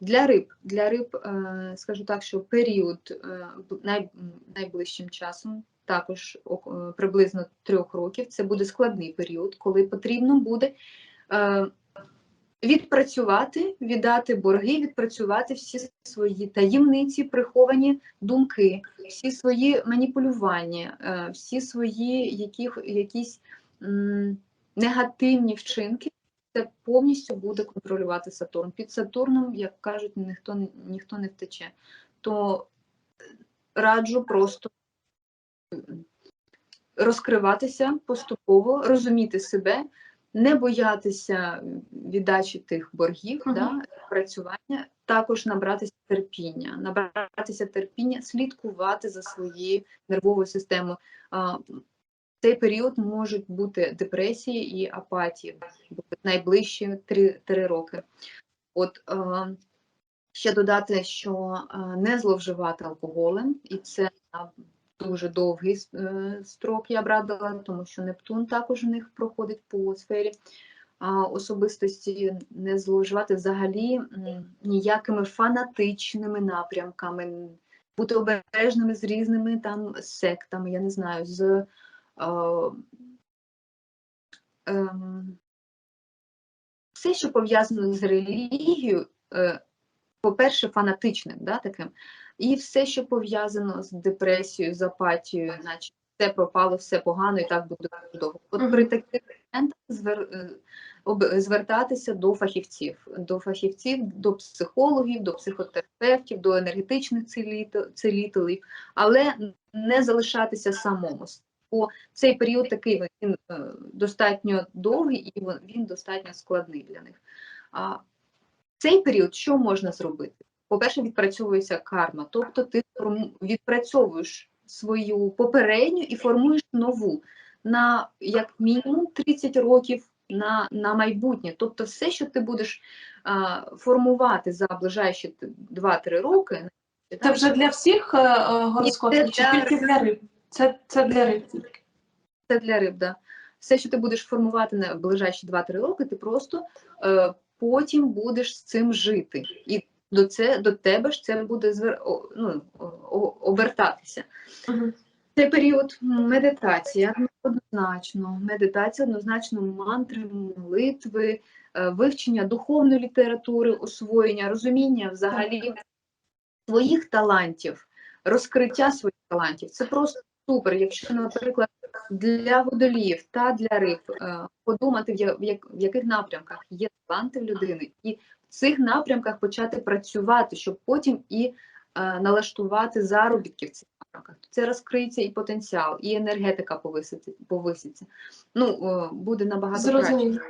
Для риб, для риб, е, скажу так, що період е, найближчим часом, також е, приблизно трьох років, це буде складний період, коли потрібно буде відпрацювати, віддати борги, відпрацювати всі свої таємниці, приховані думки, всі свої маніпулювання, всі свої які, якісь негативні вчинки. Це повністю буде контролювати Сатурн. Під Сатурном, як кажуть, ніхто ніхто не втече. То е, раджу просто розкриватися поступово, розуміти себе, не боятися віддачі тих боргів, Мгм. да, працювання, також набратися терпіння, набратися терпіння, слідкувати за своєю нервовою системою. В цей період можуть бути депресії і апатії будуть найближчі три, три роки. От е, ще додати, що е, не зловживати алкоголем, і це на дуже довгий е, строк я б радила, тому що Нептун також у них проходить по сфері особистості, не зловживати взагалі ніякими фанатичними напрямками, бути обережними з різними там сектами, я не знаю, з е, ем, все, що пов'язано з релігією, е, по-перше, фанатичним, да, таким, і все, що пов'язано з депресією, з апатією, наче все пропало, все погано і так буде довго. От при таких звер, е, звертатися до фахівців, до фахівців, до психологів, до психотерапевтів, до енергетичних ціліт- але не залишатися самому. Бо цей період такий він е, достатньо довгий і він- достатньо складний для них. А цей період що можна зробити? По-перше, відпрацьовується карма, тобто ти відпрацьовуєш свою попередню і формуєш нову на як мінімум 30 років на, на майбутнє. Тобто, все, що ти будеш а, формувати за ближайші т- 2-3 роки, Це вже для всіх е, е, гороскопів чи тільки для риб? Це, це для риб це для риб, да. Все, що ти будеш формувати на ближайші 2-3 роки, ти просто е, потім будеш з цим жити. І до, це, до тебе ж це буде звер... о, ну, обертатися. Мгм. Цей період медитація однозначно. Медитація однозначно мантри, молитви, е, вивчення духовної літератури, освоєння, розуміння взагалі своїх талантів, розкриття своїх талантів. Це просто супер. Якщо, наприклад, для водоліїв та для риб е, подумати, в яких напрямках є таланти в людини, і в цих напрямках почати працювати, щоб потім і е, налаштувати заробітки в цих напрямках. Це розкриється і потенціал, і енергетика повиситься. повиситься. Ну, е, буде набагато краще.